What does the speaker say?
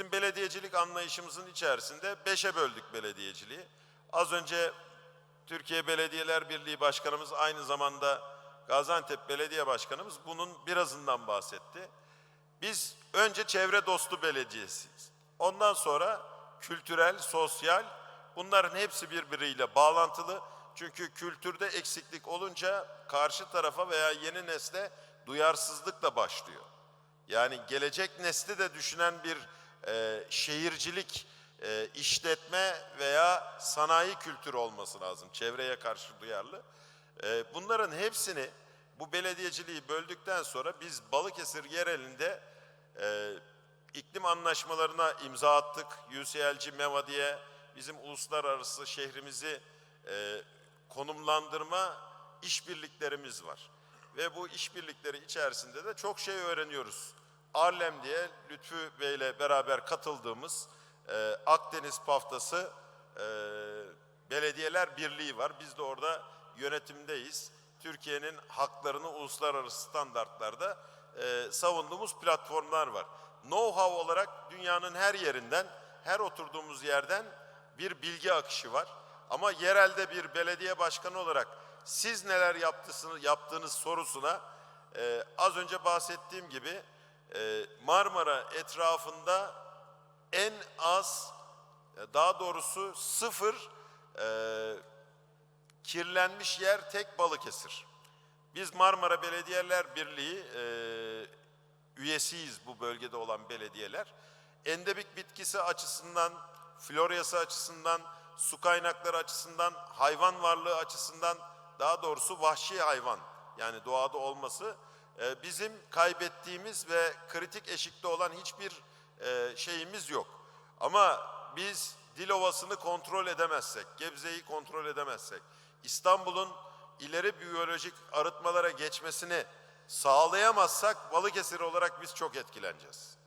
Bizim belediyecilik anlayışımızın içerisinde beşe böldük belediyeciliği. Az önce Türkiye Belediyeler Birliği Başkanımız aynı zamanda Gaziantep Belediye Başkanımız bunun birazından bahsetti. Biz önce çevre dostu belediyesiyiz. Ondan sonra kültürel, sosyal bunların hepsi birbiriyle bağlantılı. Çünkü kültürde eksiklik olunca karşı tarafa veya yeni nesle duyarsızlıkla başlıyor. Yani gelecek nesli de düşünen bir e, şehircilik, e, işletme veya sanayi kültürü olması lazım. Çevreye karşı duyarlı. E, bunların hepsini bu belediyeciliği böldükten sonra biz Balıkesir yerelinde e, iklim anlaşmalarına imza attık. UCLG MEVA diye bizim uluslararası şehrimizi e, konumlandırma işbirliklerimiz var. Ve bu işbirlikleri içerisinde de çok şey öğreniyoruz. Arlem diye Lütfü Bey ile beraber katıldığımız e, Akdeniz Paftası e, Belediyeler Birliği var. Biz de orada yönetimdeyiz. Türkiye'nin haklarını uluslararası standartlarda e, savunduğumuz platformlar var. Know-how olarak dünyanın her yerinden, her oturduğumuz yerden bir bilgi akışı var. Ama yerelde bir belediye başkanı olarak siz neler yaptığınız, sorusuna e, az önce bahsettiğim gibi Marmara etrafında en az, e, daha doğrusu sıfır e, kirlenmiş yer tek Balıkesir. Biz Marmara Belediyeler Birliği e, üyesiyiz bu bölgede olan belediyeler. Endemik bitkisi açısından, floryası açısından, su kaynakları açısından, hayvan varlığı açısından, daha doğrusu vahşi hayvan yani doğada olması e, bizim kaybettiğimiz ve kritik eşikte olan hiçbir e, şeyimiz yok. Ama biz Dilovası'nı kontrol edemezsek, Gebze'yi kontrol edemezsek, İstanbul'un ileri biyolojik arıtmalara geçmesini sağlayamazsak Balıkesir olarak biz çok etkileneceğiz.